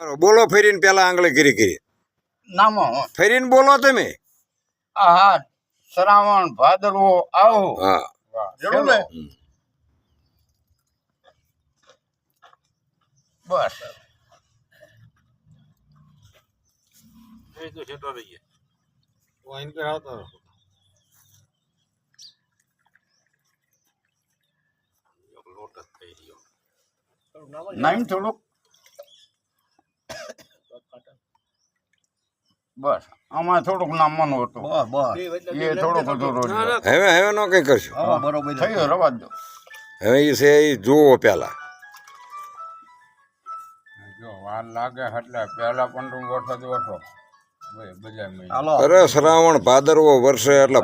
બોલો ફેરીને પેલા આંગળે કરી કરી નામો. ફેરીને બોલો તમે. આહા શ્રાવણ ભાદરવો આવો હા. જરૂર ને. બસ. નામ થોડુંક બસ. આમાં થોડુંક નામવાનું હતું. એ થોડુંક હતું હવે હવે નો કઈ કરશું. થયું રવા દો. હવે એ છે એ જુઓ પેલા. જો વાર લાગે એટલે પહેલા પણ વરસાદ બધા અરે શ્રાવણ ભાદરવો વર્ષે એટલે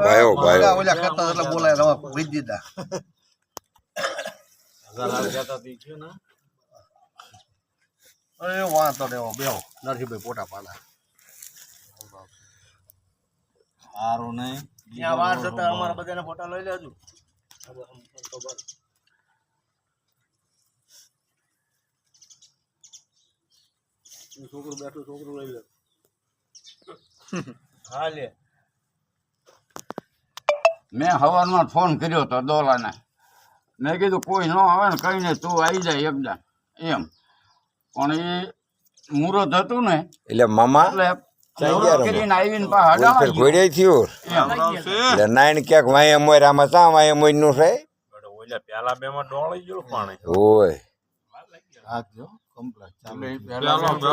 કરતા એટલે બોલાય રવા દીધા અરે વાંધો દેવો બેહો. નરસિંહભાઈ પોટા પાડા. સારું નહીં. ત્યાં વાર જતા અમારા બધાના ફોટા લઈ લેજો. છોકરું બેઠું છોકરું લઈ લે. હા લે. મેં હવારમાં ફોન કર્યો હતો દોલાને. મેં કીધું કોઈ ન આવે ને કઈ ને તું આવી જાય એકદમ. એમ. પણ એ મુહૂર્ત હતું ને એટલે મામા ક્યાંક વાય મોર આમાં વાય મોરનું છે? પેલા બે માં ડોળી ગયું પાણી.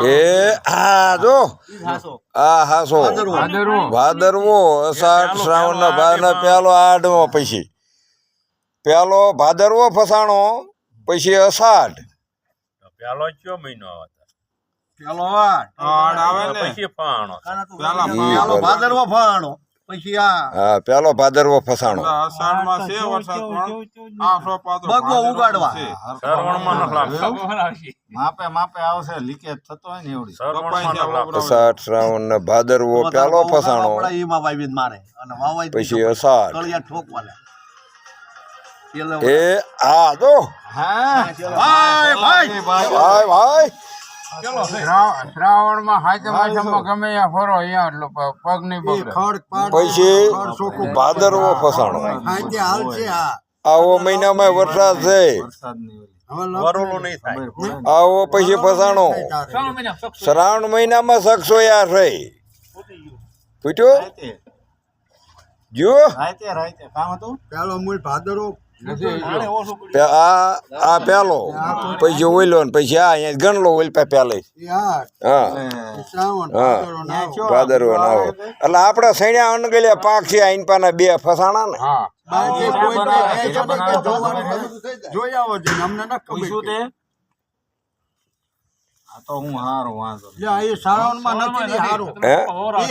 એ આ જો. આ હાસો. ભાદરવો. ભાદરવો. અષાઢ શ્રાવણ ના ભાદરનો પેલો આઠમો પછી. પેલો ભાદરવો ફસાણો પછી અષાઢ. પેલો કયો મહિનો આવે પેલો વાર પછી ફાણો પેલો ભાદરવો ફાણો પછી આ. હા પેલો ભાદરવો ફસાણો. બગવો ઉગાડવા. સરવણમાં ન લાગતો માપે માપે આવશે લીકેજ થતો હોય ને એવડી. અષાઢ શ્રાવણ ને ભાદરવો પેલો ફસાણો. આપણા ઈમાં વાવી મારે. અને વાવાય પછી અષાઢ. કળિયા ઠોકવા લે. એ આ તો ભાઈ. ભાઈ ભાઈ. ભાઈ શ્રાવણમાં હાથે ગમે ત્યાં ફરો અહીંયા પછી ભાદરવો ફસાણો. આવો મહિનામાં વરસાદ છે. વરોલું નહીં થાય. આવો પછી ફસાણો. શ્રાવણ મહિનામાં શકસો યાર છે. પૂછ્યું? જો પેલો મૂળ ભાદરો પે- આ આ પેલો પછી ઓઈલો ને પછી આ અહીંયા ગણલો ઓઈલ પે પેલે હા. હા. ભાદરવો ના આવે. એટલે આપડા સૈણ્યા અનગલ્યા પાક છે આઈન પાના બે ફસાણા ને. હા જોઈ આવો છે અમને ન ખબર છે. આ તો હું હારું વાંધો એ શ્રાવણમાં નથી હારું હે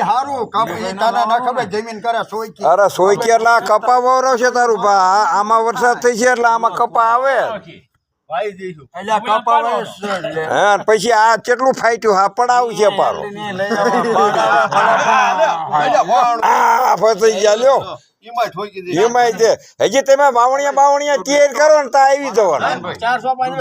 હારું કાપ ઈ તને ખબર જમીન કરે સોય અરે સોય એટલે આ કપા વવરાવશે તારું ભા આમાં વરસાદ થઈ છે એટલે આમાં કપા આવે છે. પછી આ કેટલું ફાટ્યું હા પડાવું છે પારો આ ફસાઈ ગયા લ્યો તે હજી તમે વાવણિયા બાવણિયા તૈયાર કરો ને તો આવી જવાના ચારસો પાંચ